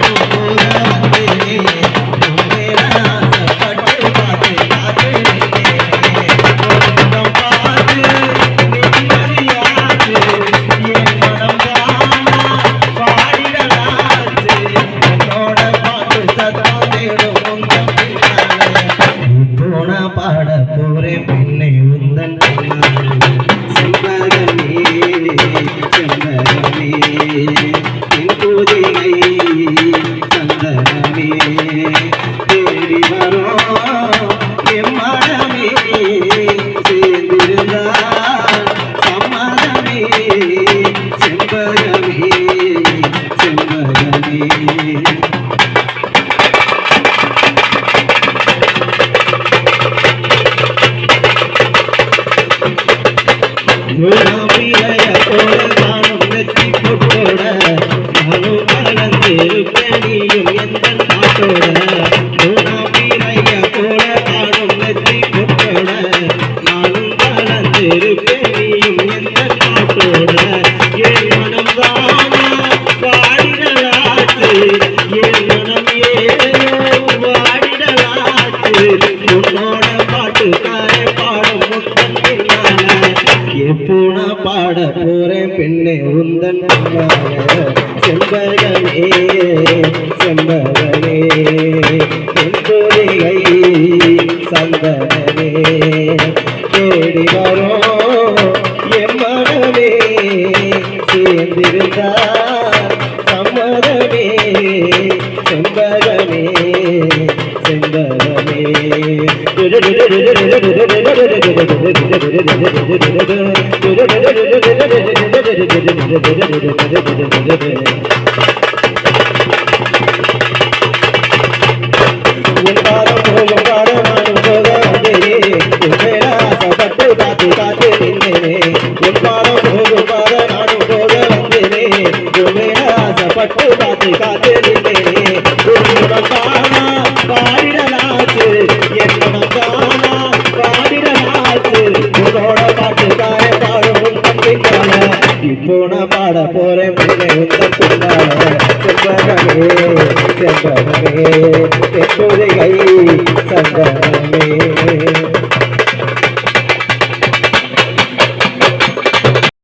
பாட செம்பகமே செம்பகமே. முழாபிளைய போல நானும் நெற்றி பொட்டோட நானும் எந்த நாட்டோட பாட்டுக்காரே பாடும் முத்தம் எப்போனா பாட போறேன் பெண்ணே உந்தன் செம்பகனே செம்பகனே. செம்பகமே சந்தனே. தேடி வரும் என் மனமே. சேர்ந்திருந்தார் சம்மதமே. செம்பகனே செம்பகனே. உன் காத்து காத்து பூனை பாட போறேன் பிள்ளை உந்த செம்பகமே செம்பகமே